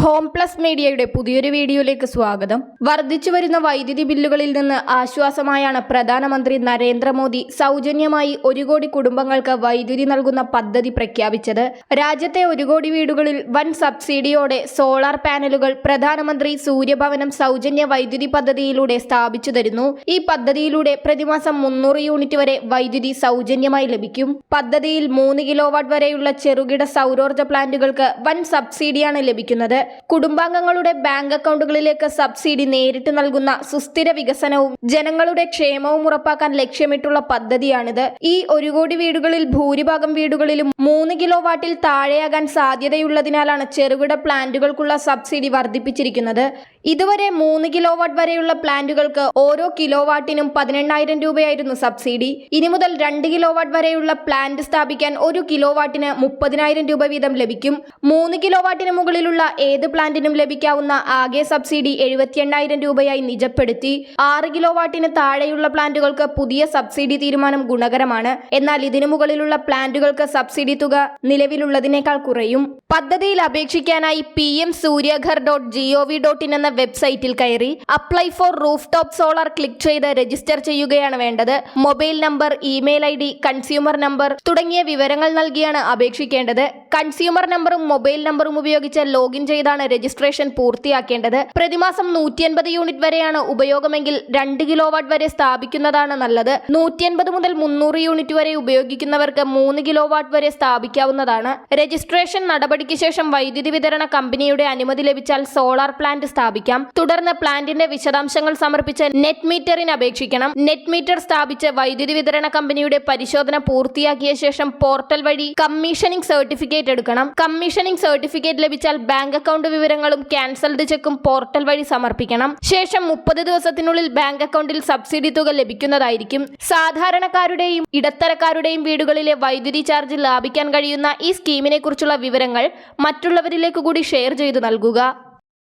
Home plus മീഡിയയുടെ പുതിയൊരു വീഡിയോയിലേക്ക് സ്വാഗതം. വർദ്ധിച്ചു വരുന്ന വൈദ്യുതി ബില്ലുകളിൽ നിന്ന് ആശ്വാസമായാണ് പ്രധാനമന്ത്രി നരേന്ദ്രമോദി സൗജന്യമായി ഒരു കോടി കുടുംബങ്ങൾക്ക് വൈദ്യുതി നൽകുന്ന പദ്ധതി പ്രഖ്യാപിച്ചത്. രാജ്യത്തെ ഒരു കോടി വീടുകളിൽ വൻ സബ്സിഡിയോടെ സോളാർ പാനലുകൾ പ്രധാനമന്ത്രി സൂര്യഭവനം സൗജന്യ വൈദ്യുതി പദ്ധതിയിലൂടെ സ്ഥാപിച്ചു തരുന്നു. ഈ പദ്ധതിയിലൂടെ പ്രതിമാസം മുന്നൂറ് യൂണിറ്റ് വരെ വൈദ്യുതി സൗജന്യമായി ലഭിക്കും. പദ്ധതിയിൽ മൂന്ന് കിലോവാട്ട് വരെയുള്ള ചെറുകിട സൗരോർജ പ്ലാന്റുകൾക്ക് വൻ സബ്സിഡിയാണ് ലഭിക്കുന്നത്. കുടുംബാംഗങ്ങളുടെ ബാങ്ക് അക്കൗണ്ടുകളിലേക്ക് സബ്സിഡി നേരിട്ട് നൽകുന്ന സുസ്ഥിര വികസനവും ജനങ്ങളുടെ ക്ഷേമവും ഉറപ്പാക്കാൻ ലക്ഷ്യമിട്ടുള്ള പദ്ധതിയാണിത്. ഈ ഒരു കോടി വീടുകളിൽ ഭൂരിഭാഗം വീടുകളിലും മൂന്ന് കിലോ വാട്ടിൽ താഴെയാകാൻ സാധ്യതയുള്ളതിനാലാണ് ചെറുകിട പ്ലാന്റുകൾക്കുള്ള സബ്സിഡി വർദ്ധിപ്പിച്ചിരിക്കുന്നത്. ഇതുവരെ മൂന്ന് കിലോ വാട്ട് വരെയുള്ള പ്ലാന്റുകൾക്ക് ഓരോ കിലോ വാട്ടിനും പതിനെണ്ണായിരം രൂപയായിരുന്നു സബ്സിഡി. ഇനി മുതൽ രണ്ട് കിലോ വാട്ട് വരെയുള്ള പ്ലാന്റ് സ്ഥാപിക്കാൻ ഒരു കിലോ വാട്ടിന് മുപ്പതിനായിരം രൂപ വീതം ലഭിക്കും. മൂന്ന് കിലോ വാട്ടിന് മുകളിലുള്ള ഏത് പ്ലാന്റിനും ലഭിക്കാവുന്ന ആകെ സബ്സിഡി എഴുപത്തിയെണ്ണായിരം രൂപയായി നിജപ്പെടുത്തി. ആറ് കിലോ വാട്ടിന് താഴെയുള്ള പ്ലാന്റുകൾക്ക് പുതിയ സബ്സിഡി തീരുമാനം ഗുണകരമാണ്. എന്നാൽ ഇതിനു മുകളിലുള്ള പ്ലാന്റുകൾക്ക് സബ്സിഡി തുക നിലവിലുള്ളതിനേക്കാൾ കുറയും. പദ്ധതിയിൽ അപേക്ഷിക്കാനായി P M Suryaghar dot G O V dot in എന്ന വെബ്സൈറ്റിൽ കയറി apply for roof top solar click ചെയ്ത് രജിസ്റ്റർ ചെയ്യുകയാണ് വേണ്ടത്. Mobile number email I D consumer number തുടങ്ങിയ വിവരങ്ങൾ നൽകിയാണ് അപേക്ഷിക്കേണ്ടത്. കൺസ്യൂമർ നമ്പറും മൊബൈൽ നമ്പറും ഉപയോഗിച്ച് ലോഗിൻ ചെയ്താണ് രജിസ്ട്രേഷൻ പൂർത്തിയാക്കേണ്ടത്. പ്രതിമാസം നൂറ്റി അൻപത് യൂണിറ്റ് വരെയാണ് ഉപയോഗമെങ്കിൽ രണ്ട് കിലോ വാട്ട് വരെ സ്ഥാപിക്കുന്നതാണ് നല്ലത്. നൂറ്റി അൻപത് മുതൽ മുന്നൂറ് യൂണിറ്റ് വരെ ഉപയോഗിക്കുന്നവർക്ക് മൂന്ന് കിലോ വാട്ട് വരെ സ്ഥാപിക്കാവുന്നതാണ്. രജിസ്ട്രേഷൻ നടപടിക്ക് ശേഷം വൈദ്യുതി വിതരണ കമ്പനിയുടെ അനുമതി ലഭിച്ചാൽ സോളാർ പ്ലാന്റ് സ്ഥാപിക്കാം. തുടർന്ന് പ്ലാന്റിന്റെ വിശദാംശങ്ങൾ സമർപ്പിച്ച് നെറ്റ് മീറ്ററിന് അപേക്ഷിക്കണം. നെറ്റ് മീറ്റർ സ്ഥാപിച്ച് വൈദ്യുതി വിതരണ കമ്പനിയുടെ പരിശോധന പൂർത്തിയാക്കിയ ശേഷം പോർട്ടൽ വഴി കമ്മീഷനിംഗ് സർട്ടിഫിക്കറ്റ് എടുക്കണം. കമ്മീഷനിംഗ് സർട്ടിഫിക്കറ്റ് ലഭിച്ചാൽ ബാങ്ക് അക്കൗണ്ട് വിവരങ്ങളും ക്യാൻസൽഡ് ചെക്കും പോർട്ടൽ വഴി സമർപ്പിക്കണം. ശേഷം മുപ്പത് ദിവസത്തിനുള്ളിൽ ബാങ്ക് അക്കൗണ്ടിൽ സബ്സിഡി തുക ലഭിക്കുന്നതായിരിക്കും. സാധാരണക്കാരുടെയും ഇടത്തരക്കാരുടെയും വീടുകളിലെ വൈദ്യുതി ചാർജ് ലാഭിക്കാൻ കഴിയുന്ന ഈ സ്കീമിനെ കുറിച്ചുള്ള വിവരങ്ങൾ മറ്റുള്ളവരിലേക്ക് കൂടി ഷെയർ ചെയ്തു നൽകുക.